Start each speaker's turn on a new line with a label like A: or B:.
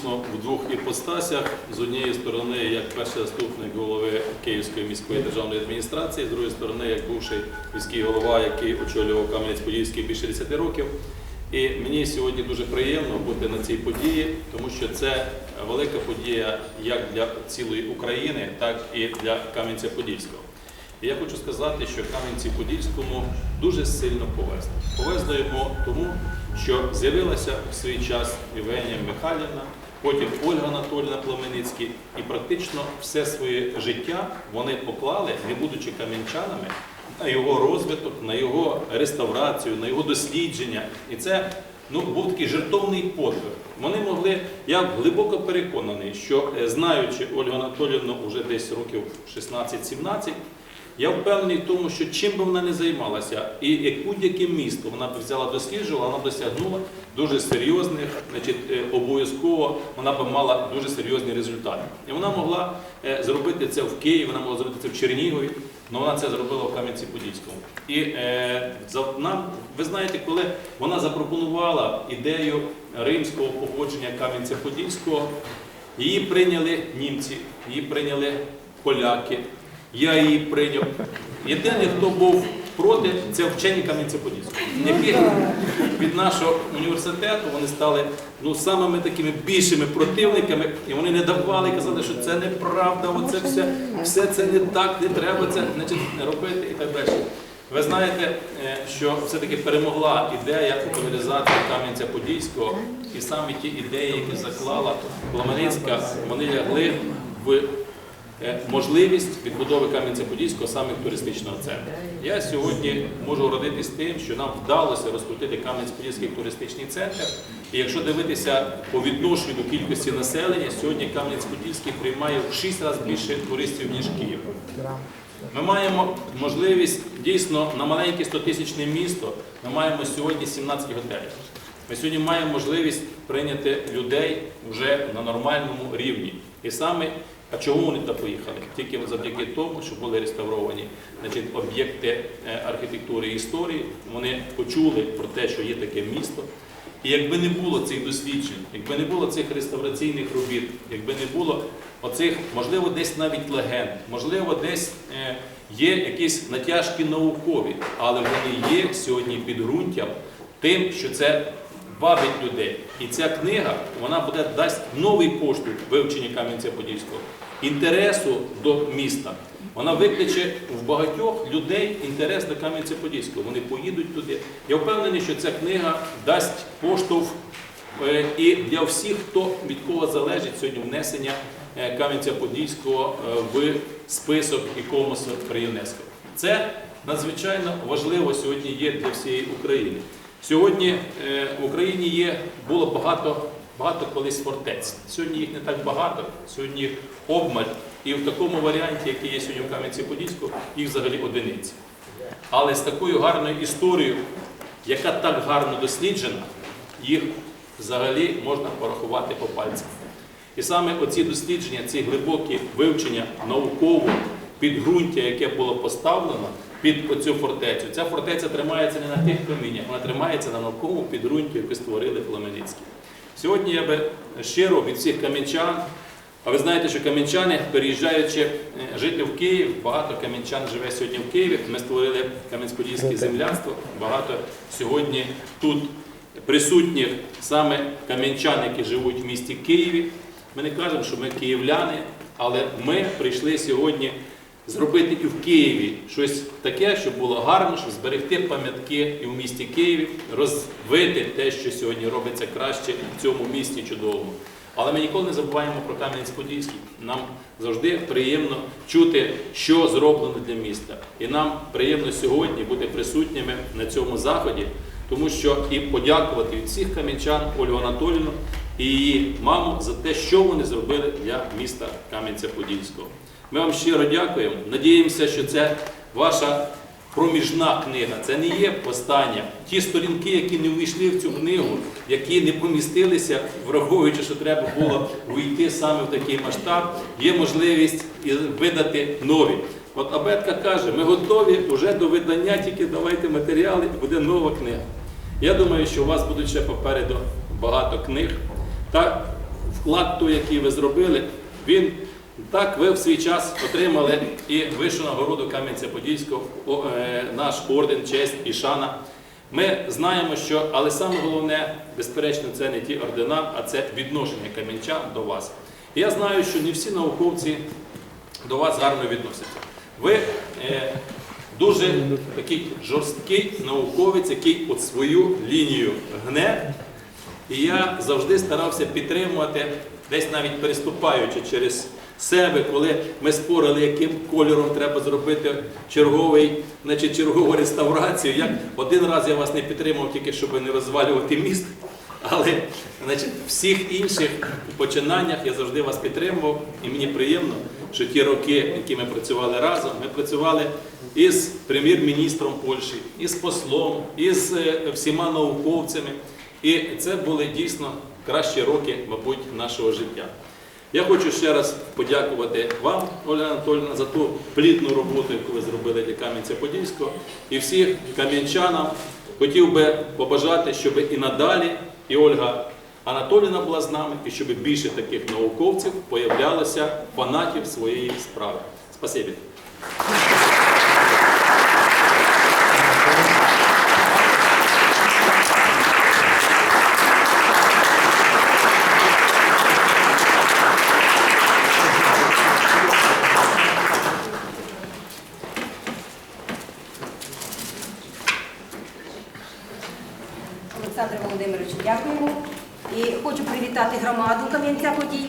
A: дійсно в двох іпостасях. З однієї сторони, як перший заступник голови Київської міської державної адміністрації, з другої сторони, як бувший міський голова, який очолював Кам'янець-Подільський більше 10 років. І мені сьогодні дуже приємно бути на цій події, тому що це велика подія як для цілої України, так і для Кам'янця-Подільського. І я хочу сказати, що Кам'янці-Подільському дуже сильно повезло. Повезло йому тому, що з'явилася в свій час Євгенія Михайлівна, потім Ольга Анатольевна Пламеницький, і практично все своє життя вони поклали, не будучи кам'янчанами, на його розвиток, на його реставрацію, на його дослідження. І це ну, був такий жертовний подвиг. Вони могли, я глибоко переконаний, що е, знаючи Ольгу Анатоліївну вже десь років 16-17, я впевнений в тому, що чим би вона не займалася, і будь-яке місто вона б взяла досліджувала, вона досягнула дуже серйозних, значить, е, обов'язково вона б мала дуже серйозні результати. І вона могла е, зробити це в Києві, вона могла зробити це в Чернігові, але вона це зробила в Кам'янці-Подільському. І е, нам, ви знаєте, коли вона запропонувала ідею римського походження Кам'янця-Подільського, її прийняли німці, її прийняли поляки. Я її прийняв. Єдиний, хто був проти, це вчені Кам'янця-Подільського, яких від нашого університету вони стали ну, самими такими більшими противниками, і вони не давали, казали, що це неправда, оце все, все це не так, не треба це значить, робити і так далі. Ви знаєте, е, що все-таки перемогла ідея популяризації Кам'янця-Подільського, і саме ті ідеї, які заклала Пламеницька, вони лягли в можливість відбудови Кам'янця-Подільського саме туристичного центру. Я сьогодні можу родитись тим, що нам вдалося розкрутити Кам'янець-Подільський туристичний центр. І якщо дивитися по відношенню до кількості населення, сьогодні Кам'янець-Подільський приймає в 6 разів більше туристів, ніж Київ. Ми маємо можливість дійсно на маленьке 100-тисячне місто. Ми маємо сьогодні 17 готелів. Ми сьогодні маємо можливість прийняти людей вже на нормальному рівні. І саме, а чому вони туди поїхали? Тільки завдяки тому, що були реставровані об'єкти е, архітектури і історії. Вони почули про те, що є таке місто. І якби не було цих досліджень, якби не було цих реставраційних робіт, якби не було оцих, можливо, десь навіть легенд, можливо, десь е, є якісь натяжки наукові, але вони є сьогодні підґрунтям тим, що це вабить людей. І ця книга вона буде дасть новий поштовх вивчення Кам'янця-Подільського, інтересу до міста. Вона викличе в багатьох людей інтерес до Кам'янця-Подільського. Вони поїдуть туди. Я впевнений, що ця книга дасть поштовх е, і для всіх, хто від кого залежить сьогодні внесення е, Кам'янця-Подільського е, в список ікомосу при ЮНЕСКО. Це надзвичайно важливо сьогодні є для всієї України. Сьогодні е, в Україні є було багато, багато колись фортець. Сьогодні їх не так багато, сьогодні їх обмаль. І в такому варіанті, який є сьогодні в Кам'янці-Подільську, їх взагалі одиниці. Але з такою гарною історією, яка так гарно досліджена, їх взагалі можна порахувати по пальцях. І саме оці дослідження, ці глибокі вивчення наукового підґрунтя, яке було поставлено під оцю фортецю. Ця фортеця тримається не на тих каміннях, вона тримається на науковому підґрунті, яке створили Пламеницькі. Сьогодні я би щиро від всіх кам'янчан, а ви знаєте, що кам'янчани, переїжджаючи е, жити в Київ, багато кам'янчан живе сьогодні в Києві. Ми створили Кам'янець-Подільське землянство. Багато сьогодні тут присутніх саме кам'янчан, які живуть в місті Києві. Ми не кажемо, що ми київляни, але ми прийшли сьогодні зробити і в Києві щось таке, щоб було гарно, щоб зберегти пам'ятки і в місті Києві, розвити те, що сьогодні робиться краще в цьому місті чудовому. Але ми ніколи не забуваємо про Кам'янець-Подільський. Нам завжди приємно чути, що зроблено для міста. І нам приємно сьогодні бути присутніми на цьому заході, тому що і подякувати від всіх кам'янчан Ольгу Анатоліївну і її маму за те, що вони зробили для міста Кам'янця-Подільського. Ми вам щиро дякуємо. Надіємося, що це ваша проміжна книга. Це не є остання. Ті сторінки, які не увійшли в цю книгу, які не помістилися, враховуючи, що треба було вийти саме в такий масштаб, є можливість видати нові. От Абетка каже, ми готові вже до видання, тільки давайте матеріали, і буде нова книга. Я думаю, що у вас будуть ще попереду багато книг. Та вклад той, який ви зробили, він так ви в свій час отримали і вищу нагороду Кам'янця-Подільського, е, наш орден, честь і шана. Ми знаємо, що, але саме головне, безперечно, це не ті ордена, а це відношення кам'янчан до вас. Я знаю, що не всі науковці до вас гарно відносяться. Ви е, дуже такий жорсткий науковець, який от свою лінію гне. І я завжди старався підтримувати, десь навіть переступаючи через себе, коли ми спорили, яким кольором треба зробити черговий, значить, чергову реставрацію. Як один раз я вас не підтримав, тільки щоб не розвалювати міст. Але значить, всіх інших починаннях я завжди вас підтримував, і мені приємно, що ті роки, які ми працювали разом, ми працювали із прем'єр-міністром Польщі, із послом, із е, всіма науковцями. І це були дійсно кращі роки, мабуть, нашого життя. Я хочу ще раз подякувати вам, Оля Анатольовна, за ту плідну роботу, яку ви зробили для Кам'янця-Подільського, і всіх кам'янчанам хотів би побажати, щоб і надалі і Ольга Анатоліна була з нами, і щоб більше таких науковців появлялося фанатів своєї справи. Спасибі.
B: Володимировичу, дякуємо. І хочу привітати громаду Кам'янця Подій.